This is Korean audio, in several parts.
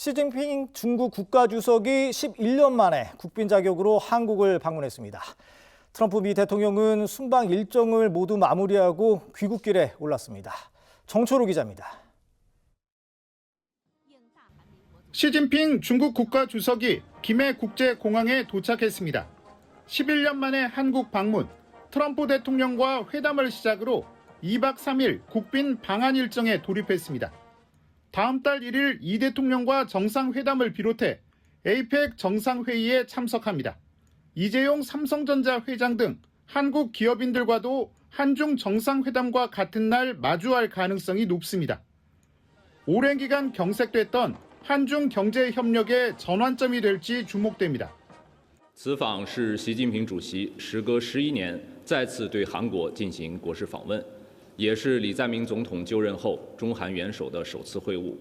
시진핑 중국 국가주석이 11년 만에 국빈 자격으로 한국을 방문했습니다. 트럼프 미 대통령은 순방 일정을 모두 마무리하고 귀국길에 올랐습니다. 정초로 기자입니다. 시진핑 중국 국가 주석이 김해 국제공항에 도착했습니다. 11년 만에 한국 방문, 트럼프 대통령과 회담을 시작으로 2박 3일 국빈 방한 일정에 돌입했습니다. 다음 달 1일 이 대통령과 정상회담을 비롯해 에이펙 정상회의에 참석합니다. 이재용 삼성전자 회장 등 한국 기업인들과도 한중 정상회담과 같은 날 마주할 가능성이 높습니다. 오랜 기간 경색됐던 한중 경제 협력의 전환점이 될지 주목됩니다. 此访是习近平主席时隔十一年再次对韩国进行国事访问， 也是李在明总统就任后中韩元首的首次会晤。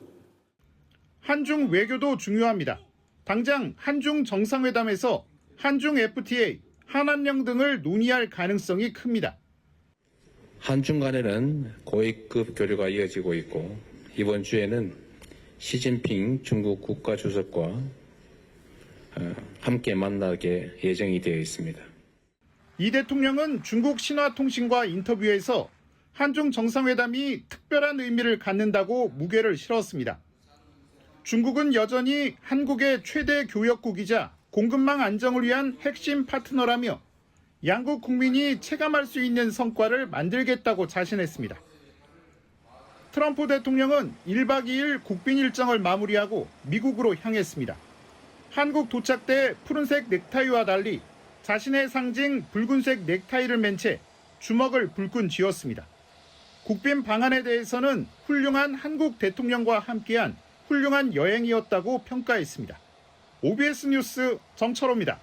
한중 외교도 중요합니다. 당장 한중 정상회담에서 한중 FTA, 한한령 등을 논의할 가능성이 큽니다. 한중 간에는 고위급 교류가 이어지고 있고 이번 주에는 시진핑 중국 국가주석과 어, 함께 만나게 예정이 되어 있습니다. 이 대통령은 중국 신화통신과 인터뷰에서 한중 정상회담이 특별한 의미를 갖는다고 무게를 실었습니다. 중국은 여전히 한국의 최대 교역국이자 공급망 안정을 위한 핵심 파트너라며 양국 국민이 체감할 수 있는 성과를 만들겠다고 자신했습니다. 트럼프 대통령은 1박 2일 국빈 일정을 마무리하고 미국으로 향했습니다. 한국 도착 때 푸른색 넥타이와 달리 자신의 상징 붉은색 넥타이를 맨 채 주먹을 불끈 쥐었습니다. 국빈 방안에 대해서는 훌륭한 한국 대통령과 함께한 훌륭한 여행이었다고 평가했습니다. OBS 뉴스 정철호입니다.